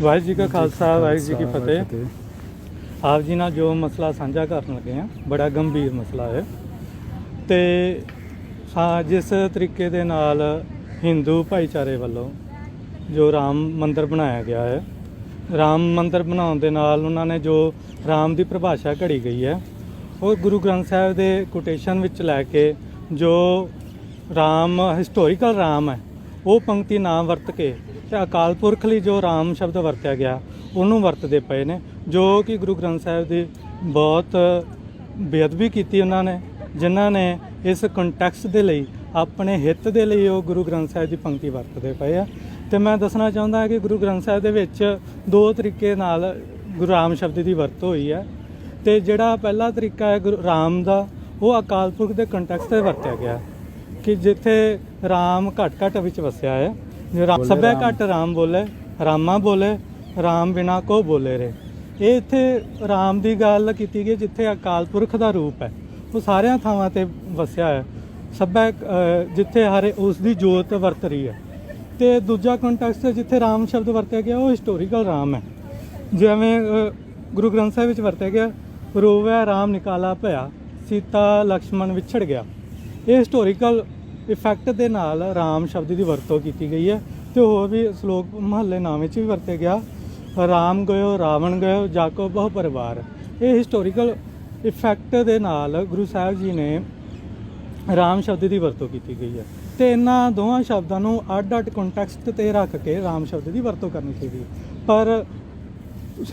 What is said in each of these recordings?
ਵਾਹਿਗੁਰੂ ਜੀ ਕਾ ਖਾਲਸਾ ਵਾਹਿਗੁਰੂ ਜੀ ਕੀ ਫਤਿਹ। ਆਪ ਜੀ ਨਾਲ ਜੋ ਮਸਲਾ ਸਾਂਝਾ ਕਰਨ ਲੱਗੇ ਆ ਬੜਾ ਗੰਭੀਰ ਮਸਲਾ ਹੈ। ਤੇ ਜਿਸ ਤਰੀਕੇ ਦੇ ਨਾਲ ਹਿੰਦੂ ਭਾਈਚਾਰੇ ਵੱਲੋਂ ਜੋ ਰਾਮ ਮੰਦਿਰ ਬਣਾਇਆ ਗਿਆ ਹੈ ਰਾਮ ਮੰਦਿਰ ਬਣਾਉਣ ਦੇ ਨਾਲ ਉਹਨਾਂ ਨੇ ਜੋ ਰਾਮ ਦੀ ਪਰਿਭਾਸ਼ਾ ਘੜੀ ਗਈ ਹੈ ਉਹ ਗੁਰੂ ਗ੍ਰੰਥ ਸਾਹਿਬ ਦੇ ਕੋਟੇਸ਼ਨ ਵਿੱਚ ਲੈ ਕੇ ਜੋ ਰਾਮ ਹਿਸਟੋਰੀਕਲ ਰਾਮ ਹੈ ਉਹ ਪੰਕਤੀ ਨਾ ਵਰਤ ਕੇ ਤੇ ਅਕਾਲ ਪੁਰਖ ਲਈ ਜੋ ਰਾਮ ਸ਼ਬਦ ਵਰਤਿਆ ਗਿਆ, ਉਹਨੂੰ ਵਰਤਦੇ ਪਏ ਨੇ, ਜੋ ਕਿ ਗੁਰੂ ਗ੍ਰੰਥ ਸਾਹਿਬ ਦੀ ਬਹੁਤ ਬੇਅਦਬੀ ਕੀਤੀ ਉਹਨਾਂ ਨੇ, ਜਿਨ੍ਹਾਂ ਨੇ ਇਸ ਕੰਟੈਕਸਟ ਦੇ ਲਈ, ਆਪਣੇ ਹਿੱਤ ਦੇ ਲਈ ਉਹ ਗੁਰੂ ਗ੍ਰੰਥ ਸਾਹਿਬ ਦੀ ਪੰਕਤੀ ਵਰਤਦੇ ਪਏ ਆ। ਤੇ ਮੈਂ ਦੱਸਣਾ ਚਾਹੁੰਦਾ ਹਾਂ ਕਿ ਗੁਰੂ ਗ੍ਰੰਥ ਸਾਹਿਬ ਦੇ ਵਿੱਚ ਦੋ ਤਰੀਕੇ ਨਾਲ ਗੁਰੂ ਰਾਮ ਸ਼ਬਦ ਦੀ ਵਰਤੋਂ ਹੋਈ ਹੈ। ਤੇ ਜਿਹੜਾ ਪਹਿਲਾ ਤਰੀਕਾ ਹੈ ਗੁਰੂ ਰਾਮ ਦਾ, ਉਹ ਅਕਾਲ ਪੁਰਖ ਦੇ ਕੰਟੈਕਸਟ ਤੇ ਵਰਤਿਆ ਗਿਆ। ਕਿ ਜਿੱਥੇ ਰਾਮ ਘਟ ਘਟ ਵਿੱਚ ਵਸਿਆ ਹੈ ਨਿਰਾਮ ਸਭੈ ਘਟ ਰਾਮ ਬੋਲੇ ਰਾਮਾ ਬੋਲੇ ਰਾਮ ਬਿਨਾ ਕੋ ਬੋਲੇ ਰੇ ਇਹ ਇੱਥੇ ਰਾਮ ਦੀ ਗੱਲ ਕੀਤੀ ਗਈ ਜਿੱਥੇ ਅਕਾਲ ਪੁਰਖ ਦਾ ਰੂਪ ਹੈ। ਉਹ ਸਾਰਿਆਂ ਥਾਵਾਂ ਤੇ ਵਸਿਆ ਹੈ। ਸਭੈ ਜਿੱਥੇ ਹਰੇ ਉਸ ਦੀ ਜੋਤ ਵਰਤ ਰਹੀ ਹੈ। ਤੇ ਦੂਜਾ ਕੰਟੈਕਸਟ ਜਿੱਥੇ ਰਾਮ ਸ਼ਬਦ ਵਰਤਿਆ ਗਿਆ ਉਹ ਹਿਸਟੋਰੀਕਲ ਰਾਮ ਹੈ। ਜਿਵੇਂ ਗੁਰੂ ਗ੍ਰੰਥ ਸਾਹਿਬ ਵਿੱਚ ਵਰਤਿਆ ਗਿਆ ਰੋਵੇ ਰਾਮ ਨਿਕਾਲਾ ਭਇਆ ਸੀਤਾ ਲక్ష్మణ ਵਿਛੜ ਗਿਆ। ਇਹ ਹਿਸਟੋਰੀਕਲ ਇਫੈਕਟ ਦੇ ਨਾਲ ਰਾਮ ਸ਼ਬਦ ਦੀ ਵਰਤੋਂ ਕੀਤੀ ਗਈ ਹੈ ਤੇ ਹੋਰ ਵੀ ਸ਼ਲੋਕ ਮਹੱਲੇ ਨਾਮ ਵਿੱਚ ਵੀ ਵਰਤੇ ਗਿਆ। ਰਾਮ ਗਇਓ, ਰਾਵਣ ਗਇਓ, ਜਾਕੋ ਬਹੁ ਪਰਿਵਾਰ। ਇਹ ਹਿਸਟੋਰੀਕਲ ਇਫੈਕਟ ਦੇ ਨਾਲ ਗੁਰੂ ਸਾਹਿਬ ਜੀ ਨੇ ਰਾਮ ਸ਼ਬਦ ਦੀ ਵਰਤੋਂ ਕੀਤੀ ਗਈ ਹੈ। ਤੇ ਇਹਨਾਂ ਦੋਵਾਂ ਸ਼ਬਦਾਂ ਨੂੰ ਅੱਡ-ਅੱਡ ਕੰਟੈਕਸਟ ਤੇ ਰੱਖ ਕੇ ਰਾਮ ਸ਼ਬਦ ਦੀ ਵਰਤੋਂ ਕਰਨੀ ਚਾਹੀਦੀ ਹੈ। ਪਰ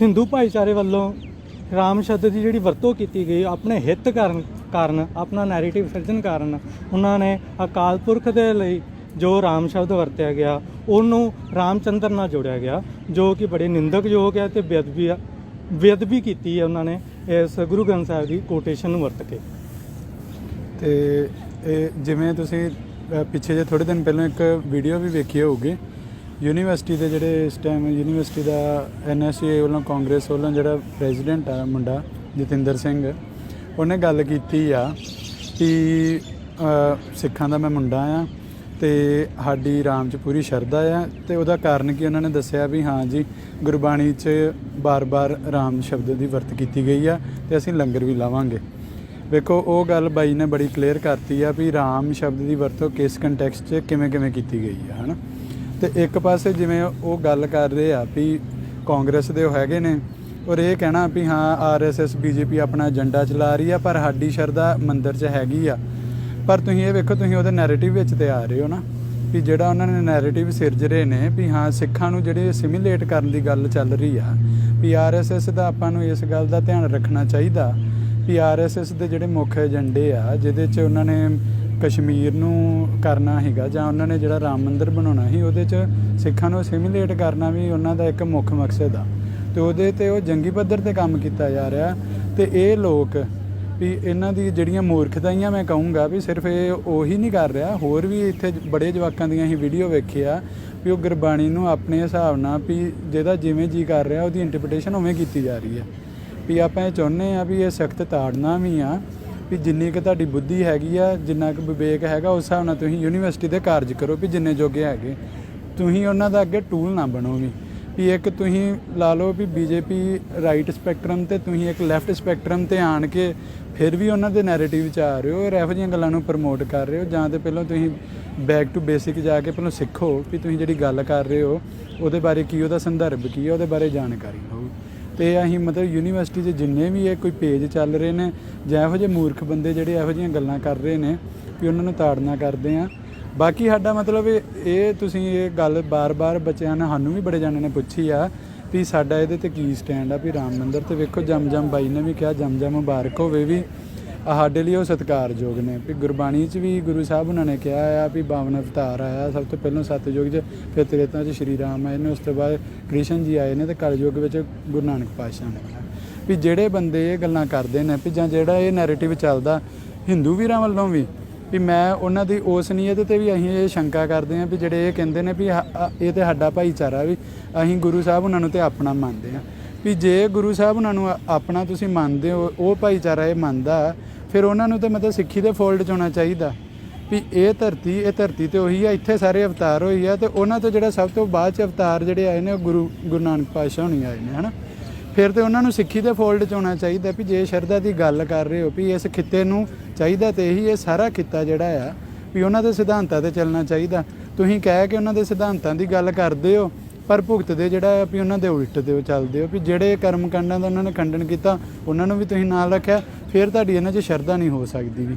ਹਿੰਦੂ ਭਾਈਚਾਰੇ ਵੱਲੋਂ ਰਾਮ ਸ਼ਬਦ ਦੀ ਜਿਹੜੀ ਵਰਤੋਂ ਕੀਤੀ ਗਈ, ਆਪਣੇ ਹਿੱਤ ਕਰਨ ਕਾਰਨ, ਆਪਣਾ ਨੈਰੇਟਿਵ ਸਿਰਜਣ ਕਾਰਨ ਉਹਨਾਂ ਨੇ ਅਕਾਲ ਪੁਰਖ ਦੇ ਲਈ ਜੋ ਰਾਮ ਸ਼ਬਦ ਵਰਤਿਆ ਗਿਆ, ਉਹਨੂੰ ਰਾਮਚੰਦਰ ਨਾਲ ਜੋੜਿਆ ਗਿਆ, ਜੋ ਕਿ ਬੜੇ ਨਿੰਦਕਯੋਗ ਹੈ ਤੇ ਬੇਅਦਬੀ ਬੇਅਦਬੀ ਕੀਤੀ ਹੈ ਉਹਨਾਂ ਨੇ ਇਸ ਗੁਰੂ ਗ੍ਰੰਥ ਸਾਹਿਬ ਦੀ ਕੋਟੇਸ਼ਨ ਨੂੰ ਵਰਤ ਕੇ। ਤੇ ਇਹ ਜਿਵੇਂ ਤੁਸੀਂ ਪਿੱਛੇ ਜੇ ਥੋੜੇ ਦਿਨ ਪਹਿਲਾਂ ਇੱਕ ਵੀਡੀਓ ਵੀ ਵੇਖੀ ਹੋਊਗੀ। ਯੂਨੀਵਰਸਿਟੀ ਦੇ ਜਿਹੜੇ ਇਸ ਟਾਈਮ ਯੂਨੀਵਰਸਿਟੀ ਦਾ ਐਨਐਸਏ ਵੱਲੋਂ ਕਾਂਗਰਸ ਵੱਲੋਂ ਜਿਹੜਾ ਪ੍ਰੈਜ਼ੀਡੈਂਟ ਆ ਮੁੰਡਾ, ਜਤਿੰਦਰ ਸਿੰਘ ਉਹਨੇ ਗੱਲ ਕੀਤੀ ਆ ਕਿ ਸਿੱਖਾਂ ਦਾ ਮੈਂ ਮੁੰਡਾ ਆ ਤੇ ਸਾਡੀ ਰਾਮ 'ਚ ਪੂਰੀ ਸ਼ਰਧਾ ਆ ਤੇ ਉਹਦਾ ਕਾਰਨ ਕੀ ਉਹਨਾਂ ਨੇ ਦੱਸਿਆ ਵੀ ਹਾਂ ਜੀ, ਗੁਰਬਾਣੀ 'ਚ ਬਾਰ-ਬਾਰ ਰਾਮ ਸ਼ਬਦ ਦੀ ਵਰਤ ਕੀਤੀ ਗਈ ਆ ਤੇ ਅਸੀਂ ਲੰਗਰ ਵੀ ਲਾਵਾਂਗੇ। ਵੇਖੋ, ਉਹ ਗੱਲ ਬਾਈ ਨੇ ਬੜੀ ਕਲੀਅਰ ਕਰਤੀ ਆ ਵੀ ਰਾਮ ਸ਼ਬਦ ਦੀ ਵਰਤੋਂ ਕਿਸ ਕੰਟੈਕਸਟ 'ਚ ਕਿਵੇਂ ਕਿਵੇਂ ਕੀਤੀ ਗਈ ਆ, ਹਨਾ? ਤੇ ਇੱਕ ਪਾਸੇ ਜਿਵੇਂ ਉਹ ਗੱਲ ਕਰ ਰਹੇ ਆ ਵੀ ਕਾਂਗਰਸ ਦੇ ਉਹ ਹੈਗੇ ਨੇ ਔਰ ਇਹ ਕਹਿਣਾ ਵੀ ਹਾਂ ਆਰਐਸਐਸ ਬੀਜੇਪੀ ਆਪਣਾ ਏਜੰਡਾ ਚਲਾ ਰਹੀ ਆ, ਪਰ ਸਾਡੀ ਸ਼ਰਧਾ ਮੰਦਿਰ 'ਚ ਹੈਗੀ ਆ। ਪਰ ਤੁਸੀਂ ਇਹ ਵੇਖੋ, ਤੁਸੀਂ ਉਹਦੇ ਨੈਰੇਟਿਵ ਵਿੱਚ ਤੇ ਆ ਰਹੇ ਹੋ ਨਾ, ਵੀ ਜਿਹੜਾ ਉਹਨਾਂ ਨੇ ਨੈਰੇਟਿਵ ਸਿਰਜ ਰਹੇ ਨੇ, ਵੀ ਹਾਂ, ਸਿੱਖਾਂ ਨੂੰ ਜਿਹੜੇ ਸਿਮੂਲੇਟ ਕਰਨ ਦੀ ਗੱਲ ਚੱਲ ਰਹੀ ਆ, ਵੀ ਆਰਐਸਐਸ ਦਾ ਆਪਾਂ ਨੂੰ ਇਸ ਗੱਲ ਦਾ ਧਿਆਨ ਰੱਖਣਾ ਚਾਹੀਦਾ, ਵੀ ਆਰਐਸਐਸ ਦੇ ਜਿਹੜੇ ਮੁੱਖ ਏਜੰਡੇ ਆ, ਜਿਹਦੇ 'ਚ ਉਹਨਾਂ ਨੇ ਕਸ਼ਮੀਰ ਨੂੰ ਕਰਨਾ ਹੈਗਾ, ਜਾਂ ਉਹਨਾਂ ਨੇ ਜਿਹੜਾ ਰਾਮ ਮੰਦਿਰ ਬਣਾਉਣਾ ਸੀ, ਉਹਦੇ 'ਚ ਸਿੱਖਾਂ ਨੂੰ ਸਿਮੂਲੇਟ ਕਰਨਾ ਵੀ ਉਹਨਾਂ ਦਾ ਇੱਕ ਮੁੱਖ ਮਕਸਦ ਆ। ਤੇ ਉਹਦੇ ਤੇ ਉਹ ਜੰਗੀ ਪੱਧਰ ਤੇ ਕੰਮ ਕੀਤਾ ਜਾ ਰਿਹਾ ਤੇ ਇਹ ਲੋਕ ਵੀ ਇਹਨਾਂ ਦੀ ਜਿਹੜੀਆਂ ਮੂਰਖਤਾਈਆਂ ਮੈਂ ਕਹੂੰਗਾ ਵੀ ਸਿਰਫ ਇਹ ਉਹੀ ਨਹੀਂ ਕਰ ਰਿਹਾ, ਹੋਰ ਵੀ ਇੱਥੇ ਬੜੇ ਜਵਾਕਾਂ ਦੀਆਂ ਹੀ ਵੀਡੀਓ ਵੇਖਿਆ ਵੀ ਉਹ ਗੁਰਬਾਣੀ ਨੂੰ ਆਪਣੇ ਹਿਸਾਬ ਨਾਲ ਵੀ ਜਿਹਦਾ ਜਿਵੇਂ ਜੀ ਕਰ ਰਿਹਾ ਉਹਦੀ ਇੰਟਰਪ੍ਰੀਟੇਸ਼ਨ ਉਵੇਂ ਕੀਤੀ ਜਾ ਰਹੀ ਹੈ। ਵੀ ਆਪਾਂ ਇਹ ਚਾਹੁੰਦੇ ਆ ਵੀ ਇਹ ਸਖਤ ਤਾੜਨਾ ਵੀ ਆ, ਵੀ ਜਿੰਨੀ ਕੁ ਤੁਹਾਡੀ ਬੁੱਧੀ ਹੈਗੀ ਆ, ਜਿੰਨਾ ਕੁ ਵਿਵੇਕ ਹੈਗਾ, ਉਸ ਹਿਸਾਬ ਨਾਲ ਤੁਸੀਂ ਯੂਨੀਵਰਸਿਟੀ ਦੇ ਕਾਰਜ ਕਰੋ ਵੀ ਜਿੰਨੇ ਜੋਗੇ ਹੈਗੇ। ਤੁਸੀਂ ਉਹਨਾਂ ਦਾ ਅੱਗੇ ਟੂਲ ਨਾ ਬਣੋ ਵੀ। ਵੀ ਇੱਕ ਤੁਸੀਂ ਲਾ ਲਓ ਵੀ ਬੀਜੇਪੀ ਰਾਈਟ ਸਪੈਕਟਰਮ ਤੇ ਤੁਸੀਂ ਇੱਕ ਲੈਫਟ ਸਪੈਕਟਰਮ ਤੇ ਆਣ ਕੇ ਫਿਰ ਵੀ ਉਹਨਾਂ ਦੇ ਨੈਰੇਟਿਵ ਚ ਆ ਰਹੇ ਹੋ, ਔਰ ਇਹੋ ਜਿਹੀਆਂ ਗੱਲਾਂ ਨੂੰ ਪ੍ਰਮੋਟ ਕਰ ਰਹੇ ਹੋ, ਜਾਂ ਤੇ ਪਹਿਲਾਂ ਤੁਸੀਂ ਬੈਕ ਟੂ ਬੇਸਿਕ ਜਾ ਕੇ ਪਹਿਲਾਂ ਸਿੱਖੋ ਵੀ ਤੁਸੀਂ ਜਿਹੜੀ ਗੱਲ ਕਰ ਰਹੇ ਹੋ, ਉਹਦੇ ਬਾਰੇ ਕੀ ਉਹਦਾ ਸੰਦਰਭ ਕੀ ਹੈ, ਉਹਦੇ ਬਾਰੇ ਜਾਣਕਾਰੀ ਹੋਊ ਤੇ ਅਸੀਂ ਮਤਲਬ ਯੂਨੀਵਰਸਿਟੀ 'ਚ ਜਿੰਨੇ ਵੀ ਇਹ ਕੋਈ ਪੇਜ ਚੱਲ ਰਹੇ ਨੇ, ਜਾਂ ਇਹੋ ਜਿਹੇ ਮੂਰਖ ਬੰਦੇ ਜਿਹੜੇ ਇਹੋ ਜਿਹੀਆਂ ਗੱਲਾਂ ਕਰ ਰਹੇ ਨੇ, ਵੀ ਉਹਨਾਂ ਨੂੰ ਤਾੜਨਾ ਕਰਦੇ ਆ। ਬਾਕੀ ਸਾਡਾ ਮਤਲਬ ਇਹ ਤੁਸੀਂ ਇਹ ਗੱਲ ਬਾਰ-ਬਾਰ ਬੱਚਿਆਂ ਨੇ ਸਾਨੂੰ ਵੀ ਬੜੇ ਜਾਣੇ ਨੇ ਪੁੱਛੀ ਆ ਵੀ ਸਾਡਾ ਇਹਦੇ ਤੇ ਕੀ ਸਟੈਂਡ ਆ ਵੀ ਰਾਮ ਮੰਦਿਰ ਤੇ ਵੇਖੋ, ਜਮ-ਜਮ ਬਾਈ ਨੇ ਵੀ ਕਿਹਾ, ਜਮ-ਜਮ ਮੁਬਾਰਕ ਹੋਵੇ ਵੀ ਸਾਡੇ ਲਈ ਉਹ ਸਤਿਕਾਰਯੋਗ ਨੇ। ਵੀ ਗੁਰਬਾਣੀ 'ਚ ਵੀ ਗੁਰੂ ਸਾਹਿਬ ਉਹਨਾਂ ਨੇ ਕਿਹਾ ਆ ਵੀ ਬਾਵਨ ਅਵਤਾਰ ਆਇਆ, ਸਭ ਤੋਂ ਪਹਿਲਾਂ ਸਤਯੁਗ 'ਚ, ਫਿਰ ਤ੍ਰੇਤਾ 'ਚ ਸ਼੍ਰੀ ਰਾਮ ਆਏ ਨੇ, ਉਸ ਤੋਂ ਬਾਅਦ ਕ੍ਰਿਸ਼ਨ ਜੀ ਆਏ ਨੇ ਤੇ ਕਲਯੁਗ ਵਿੱਚ ਗੁਰੂ ਨਾਨਕ ਪਾਤਸ਼ਾਹ ਨੇ ਵੀ ਜਿਹੜੇ ਬੰਦੇ ਇਹ ਗੱਲਾਂ ਕਰਦੇ ਨੇ, ਵੀ ਜਾਂ ਜਿਹੜਾ ਇਹ ਨੈਰੇਟਿਵ ਚੱਲਦਾ, ਹਿੰਦੂ ਵੀਰਾਂ ਵੱਲੋਂ ਵੀ ਵੀ ਮੈਂ ਉਹਨਾਂ ਦੀ ਉਸ ਨੀਅਤ ਤੇ ਵੀ ਅਸੀਂ ਇਹ ਸ਼ੰਕਾ ਕਰਦੇ ਹਾਂ ਵੀ ਜਿਹੜੇ ਇਹ ਕਹਿੰਦੇ ਨੇ ਵੀ ਹ- ਇਹ ਤੇ ਸਾਡਾ ਭਾਈਚਾਰਾ ਵੀ, ਅਸੀਂ ਗੁਰੂ ਸਾਹਿਬ ਉਹਨਾਂ ਨੂੰ ਤੇ ਆਪਣਾ ਮੰਨਦੇ ਹਾਂ। ਵੀ ਜੇ ਗੁਰੂ ਸਾਹਿਬ ਉਹਨਾਂ ਨੂੰ ਆਪਣਾ ਤੁਸੀਂ ਮੰਨਦੇ ਹੋ, ਉਹ ਭਾਈਚਾਰਾ ਇਹ ਮੰਨਦਾ, ਫਿਰ ਉਹਨਾਂ ਨੂੰ ਤੇ ਮਤਲਬ ਸਿੱਖੀ ਦੇ ਫੋਲਡ 'ਚ ਹੋਣਾ ਚਾਹੀਦਾ। ਵੀ ਇਹ ਧਰਤੀ ਇਹ ਧਰਤੀ ਤੇ ਉਹੀ ਆ, ਇੱਥੇ ਸਾਰੇ ਅਵਤਾਰ ਹੋਈ ਆ ਤੇ ਉਹਨਾਂ ਤੋਂ ਜਿਹੜਾ ਸਭ ਤੋਂ ਬਾਅਦ ਚ ਅਵਤਾਰ ਜਿਹੜੇ ਆਏ ਨੇ ਉਹ ਗੁਰੂ ਗੁਰੂ ਨਾਨਕ ਪਾਤਸ਼ਾਹ ਹੋਣੀ ਆਏ ਨੇ, ਹਨਾ? ਫਿਰ ਤੇ ਉਹਨਾਂ ਨੂੰ ਸਿੱਖੀ ਦੇ ਫੋਲਡ ਚ ਹੋਣਾ ਚਾਹੀਦਾ ਵੀ ਜੇ ਸ਼ਰਧਾ ਦੀ ਗੱਲ ਕਰ ਰਹੇ ਹੋ ਵੀ ਇਸ ਖਿੱਤੇ ਨੂੰ ਚਾਹੀਦਾ ਤੇ ਇਹੀ ਇਹ ਸਾਰਾ ਖਿੱਤਾ ਜਿਹੜਾ ਆ ਵੀ ਉਹਨਾਂ ਦੇ ਸਿਧਾਂਤਾਂ ਤੇ ਚੱਲਣਾ ਚਾਹੀਦਾ। ਤੁਸੀਂ ਕਹਿ ਕੇ ਉਹਨਾਂ ਦੇ ਸਿਧਾਂਤਾਂ ਦੀ ਗੱਲ ਕਰਦੇ ਹੋ, ਪਰ ਭੁਗਤਦੇ ਜਿਹੜਾ ਆ ਵੀ ਉਹਨਾਂ ਦੇ ਉਲਟ ਦੇ ਉਹ ਚੱਲਦੇ ਹੋ ਵੀ ਜਿਹੜੇ ਕਰਮ ਕਾਂਡਾਂ ਦਾ ਉਹਨਾਂ ਨੇ ਖੰਡਨ ਕੀਤਾ, ਉਹਨਾਂ ਨੂੰ ਵੀ ਤੁਸੀਂ ਨਾਲ ਰੱਖਿਆ, ਫਿਰ ਤੁਹਾਡੀ ਇਹਨਾਂ 'ਚ ਸ਼ਰਧਾ ਨਹੀਂ ਹੋ ਸਕਦੀ ਵੀ।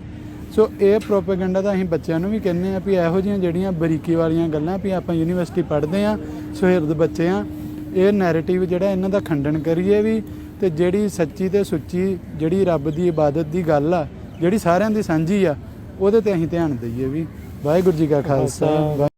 ਸੋ ਇਹ ਪ੍ਰੋਪੇਗੈਂਡਾ ਤਾਂ ਅਸੀਂ ਬੱਚਿਆਂ ਨੂੰ ਵੀ ਕਹਿੰਦੇ ਆ ਵੀ ਇਹੋ ਜਿਹੀਆਂ ਜਿਹੜੀਆਂ ਬਰੀਕੀ ਵਾਲੀਆਂ ਗੱਲਾਂ ਵੀ ਆਪਾਂ ਯੂਨੀਵਰਸਿਟੀ ਪੜ੍ਹਦੇ ਆ ਸੁਹਿਰਦ ਬੱਚੇ ਆ ਇਹ ਨੈਰੇਟਿਵ ਜਿਹੜਾ ਇਹਨਾਂ ਦਾ ਖੰਡਨ ਕਰੀਏ ਵੀ ਤੇ ਜਿਹੜੀ ਸੱਚੀ ਤੇ ਸੁੱਚੀ ਜਿਹੜੀ ਰੱਬ ਦੀ ਇਬਾਦਤ ਦੀ ਗੱਲ ਆ ਜਿਹੜੀ ਸਾਰਿਆਂ ਦੀ ਸਾਂਝੀ ਆ, ਉਹਦੇ ਤੇ ਅਸੀਂ ਧਿਆਨ ਦਈਏ ਵੀ। ਵਾਹਿਗੁਰੂ ਜੀ ਕਾ ਖਾਲਸਾ, ਵਾਹਿ-